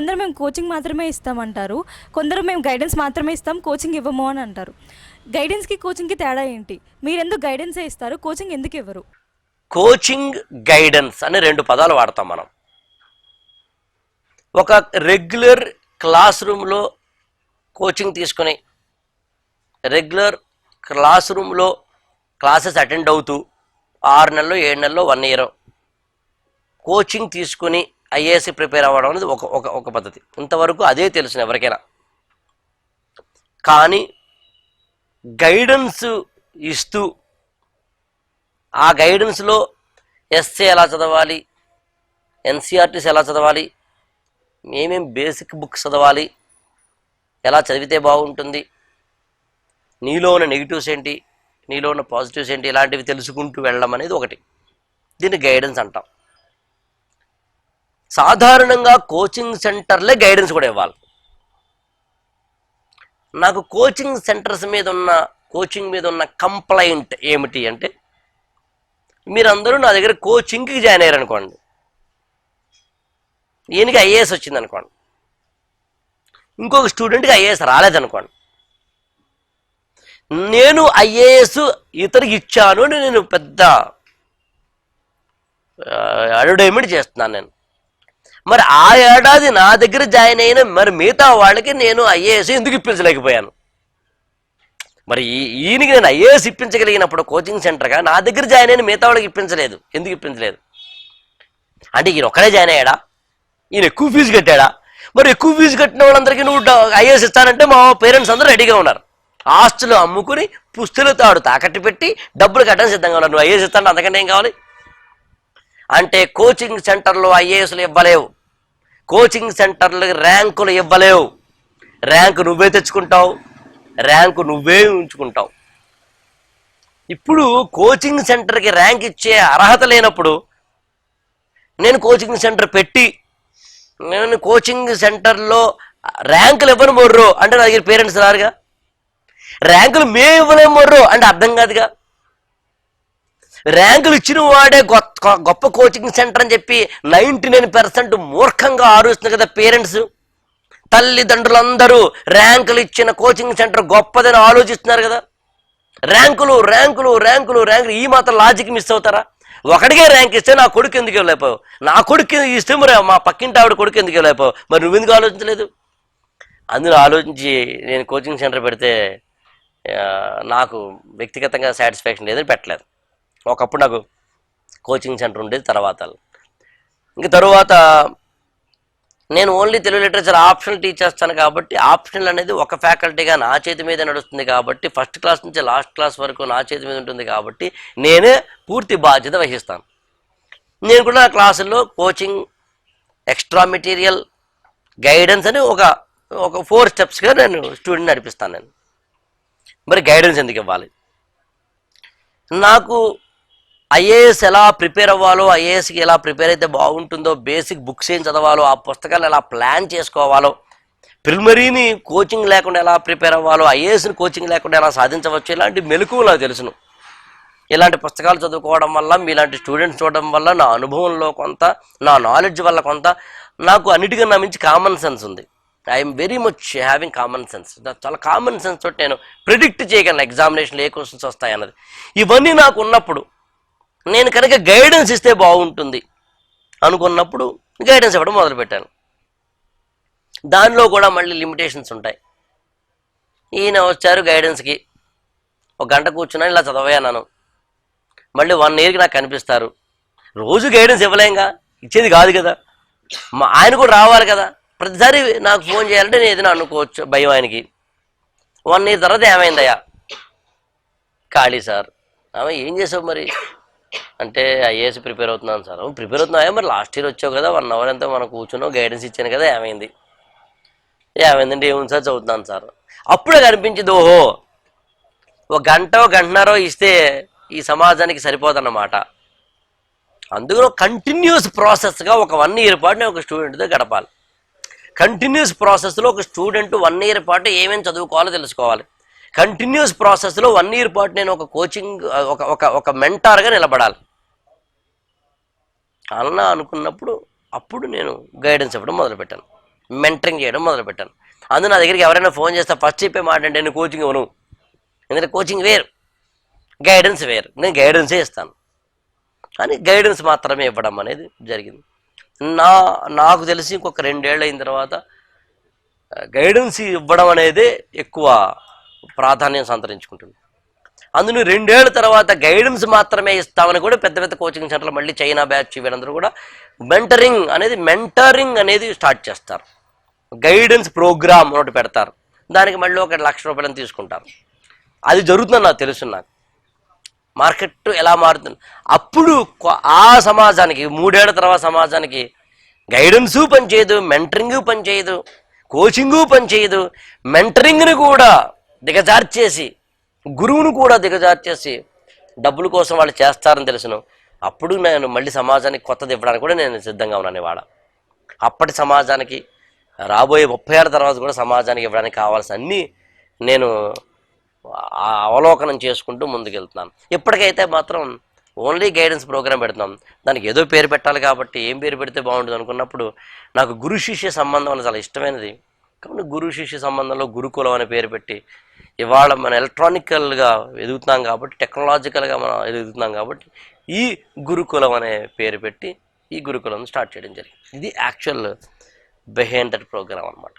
కొందరు మేము కోచింగ్ మాత్రమే ఇస్తామంటారు. కొందరు మేము గైడెన్స్ మాత్రమే ఇస్తాం కోచింగ్ ఇవ్వము అని అంటారు. గైడెన్స్కి కోచింగ్కి తేడా ఏంటి? మీరు ఎందుకు గైడెన్సే ఇస్తారు? కోచింగ్ ఎందుకు ఇవ్వరు? కోచింగ్ గైడెన్స్ అనే రెండు పదాలు వాడతాం మనం. ఒక రెగ్యులర్ క్లాస్ రూమ్లో కోచింగ్ తీసుకొని రెగ్యులర్ క్లాస్ రూమ్లో క్లాసెస్ అటెండ్ అవుతూ ఆరు నెలలు ఏడు నెలలో వన్ ఇయర్ కోచింగ్ తీసుకుని ఐఏఎస్సి ప్రిపేర్ అవ్వడం అనేది ఒక ఒక ఒక పద్ధతి. ఇంతవరకు అదే తెలుసు ఎవరికైనా. కానీ గైడెన్స్ ఇస్తూ ఆ గైడెన్స్లో ఎస్సే ఎలా చదవాలి ఎన్సీఆర్టీస్ ఎలా చదవాలి ఏమేం బేసిక్ బుక్స్ చదవాలి ఎలా చదివితే బాగుంటుంది నీలో ఉన్న నెగిటివ్స్ ఏంటి నీలో ఉన్న పాజిటివ్స్ ఏంటి ఇలాంటివి తెలుసుకుంటూ వెళ్ళడం అనేది ఒకటి. దీన్ని గైడెన్స్ అంటాం. సాధారణంగా కోచింగ్ సెంటర్లే గైడెన్స్ కూడా ఇవ్వాలి. నాకు కోచింగ్ సెంటర్స్ మీద ఉన్న కోచింగ్ మీద ఉన్న కంప్లైంట్ ఏమిటి అంటే మీరందరూ నా దగ్గర కోచింగ్కి జాయిన్ అయ్యారు అనుకోండి ఈయనకి ఐఏఎస్ వచ్చింది అనుకోండి ఇంకొక స్టూడెంట్కి ఐఏఎస్ రాలేదనుకోండి. నేను ఐఏఎస్ ఇతరికి ఇచ్చాను నేను పెద్ద అడ్వర్టైజ్మెంట్ చేస్తున్నాను నేను. మరి ఆ ఏడాది నా దగ్గర జాయిన్ అయిన మరి మిగతా వాళ్ళకి నేను ఐఏఎస్ ఎందుకు ఇప్పించలేకపోయాను? మరి ఈ- ఈయనకి నేను ఐఏఎస్ ఇప్పించగలిగినప్పుడు కోచింగ్ సెంటర్గా నా దగ్గర జాయిన్ అయిన మిగతా వాళ్ళకి ఇప్పించలేదు. ఎందుకు ఇప్పించలేదు? అంటే ఈయన ఒక్కడే జాయిన్ అయ్యాడా? ఈయన ఎక్కువ ఫీజు కట్టాడా? మరి ఎక్కువ ఫీజు కట్టిన వాళ్ళందరికీ నువ్వు ఐఏఎస్ ఇస్తానంటే మా పేరెంట్స్ అందరూ రెడీగా ఉన్నారు. ఆస్తులు అమ్ముకుని పుస్తులు తాడు తాకట్టు పెట్టి డబ్బులు కట్టడం సిద్ధంగా ఉన్నారు. నువ్వు ఐఏఎస్ ఇస్తాను అంతకంటే ఏం కావాలి? అంటే కోచింగ్ సెంటర్లో ఐఏఎస్లు ఇవ్వలేవు. కోచింగ్ సెంటర్లకి ర్యాంకులు ఇవ్వలేవు. ర్యాంకు నువ్వే తెచ్చుకుంటావు. ర్యాంకు నువ్వే ఉంచుకుంటావు. ఇప్పుడు కోచింగ్ సెంటర్కి ర్యాంక్ ఇచ్చే అర్హత లేనప్పుడు నేను కోచింగ్ సెంటర్ పెట్టి నేను కోచింగ్ సెంటర్లో ర్యాంకులు ఇవ్వను మొర్రు అంటే నా దగ్గర పేరెంట్స్ రారుగా? ర్యాంకులు మేము ఇవ్వలేము మొర్రు అంటే అర్థం కాదుగా? ర్యాంకులు ఇచ్చిన వాడే గొప్ప గొప్ప కోచింగ్ సెంటర్ అని చెప్పి నైంటీ నైన్ పర్సెంట్ మూర్ఖంగా ఆరుస్తుంది కదా పేరెంట్స్. తల్లిదండ్రులందరూ ర్యాంకులు ఇచ్చిన కోచింగ్ సెంటర్ గొప్పదని ఆలోచిస్తున్నారు కదా. ర్యాంకులు ర్యాంకులు ర్యాంకులు ర్యాంకులు ఈ మాత్రం లాజిక్ మిస్ అవుతారా? ఒకడికే ర్యాంక్ ఇస్తే నా కొడుకు ఎందుకు వెళ్ళిపోయావు నా కొడుకు ఇస్తే మరి మా పక్కింటి ఆవిడ కొడుకు ఎందుకు వెళ్ళిపోయావు మరి నువ్వెందుకు ఆలోచించలేదు? అందులో ఆలోచించి నేను కోచింగ్ సెంటర్ పెడితే నాకు వ్యక్తిగతంగా సాటిస్ఫాక్షన్ లేదని పెట్టలేదు. ఒకప్పుడు నాకు కోచింగ్ సెంటర్ ఉండేది తర్వాత ఇంక తరువాత నేను only Telugu literature optional teach చేస్తాను కాబట్టి ఆప్షనల్ అనేది ఒక ఫ్యాకల్టీగా నా చేతి మీద నడుస్తుంది కాబట్టి ఫస్ట్ క్లాస్ నుంచి లాస్ట్ క్లాస్ వరకు నా చేతి మీద ఉంటుంది కాబట్టి నేనే పూర్తి బాధ్యత వహిస్తాను. నేను కూడా నా క్లాసుల్లో కోచింగ్ ఎక్స్ట్రా మెటీరియల్ గైడెన్స్ అని ఒక ఒక ఫోర్ స్టెప్స్గా నేను స్టూడెంట్ నడిపిస్తాను నేను. మరి గైడెన్స్ ఎందుకు ఇవ్వాలి? నాకు ఐఏఎస్ ఎలా ప్రిపేర్ అవ్వాలో ఐఏఎస్కి ఎలా ప్రిపేర్ అయితే బాగుంటుందో బేసిక్ బుక్స్ ఏం చదవాలో ఆ పుస్తకాలు ఎలా ప్లాన్ చేసుకోవాలో ప్రిలిమరీని కోచింగ్ లేకుండా ఎలా ప్రిపేర్ అవ్వాలో ఐఏఎస్ని కోచింగ్ లేకుండా ఎలా సాధించవచ్చు ఇలాంటి మెలకువలు నాకు తెలుసును. ఇలాంటి పుస్తకాలు చదువుకోవడం వల్ల మీలాంటి స్టూడెంట్స్ చూడడం వల్ల నా అనుభవంలో కొంత నా నాలెడ్జ్ వల్ల కొంత నాకు అన్నిటికన్నా మించి కామన్ సెన్స్ ఉంది. I'm very much having common sense చాలా కామన్ సెన్స్ తోటి నేను ప్రిడిక్ట్ చేయగలను ఎగ్జామినేషన్లో ఏ క్వశ్చన్స్ వస్తాయన్నది ఇవన్నీ నాకు ఉన్నప్పుడు నేను కనుక గైడెన్స్ ఇస్తే బాగుంటుంది అనుకున్నప్పుడు గైడెన్స్ ఇవ్వడం మొదలుపెట్టాను. దానిలో కూడా మళ్ళీ లిమిటేషన్స్ ఉంటాయి. ఈయన వచ్చారు గైడెన్స్కి ఒక గంట కూర్చున్నా ఇలా చదవయాను మళ్ళీ వన్ ఇయర్కి నాకు కనిపిస్తారు. రోజు గైడెన్స్ ఇవ్వలేంగా? ఇచ్చేది కాదు కదా. మా ఆయన కూడా రావాలి కదా. ప్రతిసారి నాకు ఫోన్ చేయాలంటే నేను ఏదైనా అనుకోవచ్చు భయం ఆయనకి. వన్ ఇయర్ తర్వాత ఏమైందయ్యా? ఖాళీ సార్. ఆమె ఏం చేసావు మరి? అంటే ఐఏఎస్ ప్రిపేర్ అవుతున్నాను సార్. ప్రిపేర్ అవుతున్నాయా మరి లాస్ట్ ఇయర్ వచ్చావు కదా వన్ అవర్ ఎంతో మనం కూర్చున్నావు గైడెన్స్ ఇచ్చాను కదా ఏమైంది? ఏమైందంటే ఏముంది సార్ చదువుతున్నాను సార్. అప్పుడే కనిపించింది ఓహో ఒక గంట గంటన్నరో ఇస్తే ఈ సమాజానికి సరిపోదన్నమాట. అందుకని కంటిన్యూస్ ప్రాసెస్గా ఒక వన్ ఇయర్ పాటు నేను ఒక స్టూడెంట్తో గడపాలి. కంటిన్యూస్ ప్రాసెస్లో ఒక స్టూడెంట్ వన్ ఇయర్ పాటు ఏమేమి చదువుకోవాలో తెలుసుకోవాలి. కంటిన్యూస్ ప్రాసెస్లో వన్ ఇయర్ పాటు నేను ఒక కోచింగ్ ఒక ఒక ఒక మెంటార్గా నిలబడాలి. అలా అనుకున్నప్పుడు అప్పుడు నేను గైడెన్స్ ఇవ్వడం మొదలుపెట్టాను. మెంటరింగ్ చేయడం మొదలుపెట్టాను. అందులో నా దగ్గరికి ఎవరైనా ఫోన్ చేస్తే ఫస్ట్ చెప్పే మాట అంటే నేను కోచింగ్ ఇవ్వను. ఎందుకంటే కోచింగ్ వేరు. గైడెన్స్ వేరు. నేను గైడెన్సే ఇస్తాను. కానీ గైడెన్స్ మాత్రమే ఇవ్వడం అనేది జరిగింది. నా నాకు తెలిసి ఇంకొక రెండేళ్ళు అయిన తర్వాత గైడెన్స్ ఇవ్వడం అనేది ఎక్కువ ప్రాధాన్యం సంతరించుకుంటుంది. అందులో రెండేళ్ళ తర్వాత గైడెన్స్ మాత్రమే ఇస్తామని కూడా పెద్ద పెద్ద కోచింగ్ సెంటర్లు మళ్ళీ చైనా బ్యాచ్ వీళ్ళందరూ కూడా మెంటరింగ్ అనేది మెంటరింగ్ అనేది స్టార్ట్ చేస్తారు. గైడెన్స్ ప్రోగ్రామ్ ఒకటి పెడతారు. దానికి మళ్ళీ ఒక లక్ష రూపాయలను తీసుకుంటారు. అది జరుగుతుందని నాకు తెలుసు నాకు. మార్కెట్ ఎలా మారుతుంది? అప్పుడు ఆ సమాజానికి మూడేళ్ళ తర్వాత సమాజానికి గైడెన్సు పనిచేయదు మెంటరింగ్ పనిచేయదు కోచింగు పనిచేయదు మెంటరింగ్ని కూడా దిగజార్చేసి గురువును కూడా దిగజార్చేసి డబ్బుల కోసం వాళ్ళు చేస్తారని తెలుసును. అప్పుడు నేను మళ్ళీ సమాజానికి కొత్తది ఇవ్వడానికి కూడా నేను సిద్ధంగా ఉన్నాను ఇవాళ. అప్పటి సమాజానికి రాబోయే ముప్పై ఏళ్ళ తర్వాత కూడా సమాజానికి ఇవ్వడానికి కావాల్సిన అన్నీ నేను అవలోకనం చేసుకుంటూ ముందుకెళ్తున్నాను. ఇప్పటికైతే మాత్రం ఓన్లీ గైడెన్స్ ప్రోగ్రామ్ పెడుతున్నాం. దానికి ఏదో పేరు పెట్టాలి కాబట్టి ఏం పేరు పెడితే బాగుంటుంది అనుకున్నప్పుడు నాకు గురు శిష్య సంబంధం అనేది చాలా ఇష్టమైనది. కాబట్టి గురు శిష్య సంబంధంలో గురుకులం అనే పేరు పెట్టి ఇవాళ మనం ఎలక్ట్రానికల్గా ఎదుగుతున్నాం కాబట్టి టెక్నాలజికల్గా మనం ఎదుగుతున్నాం కాబట్టి ఈ గురుకులం అనే పేరు పెట్టి ఈ గురుకులం స్టార్ట్ చేయడం జరిగింది. ఇది యాక్చువల్ బిహైండ్ దట్ ప్రోగ్రామ్ అనమాట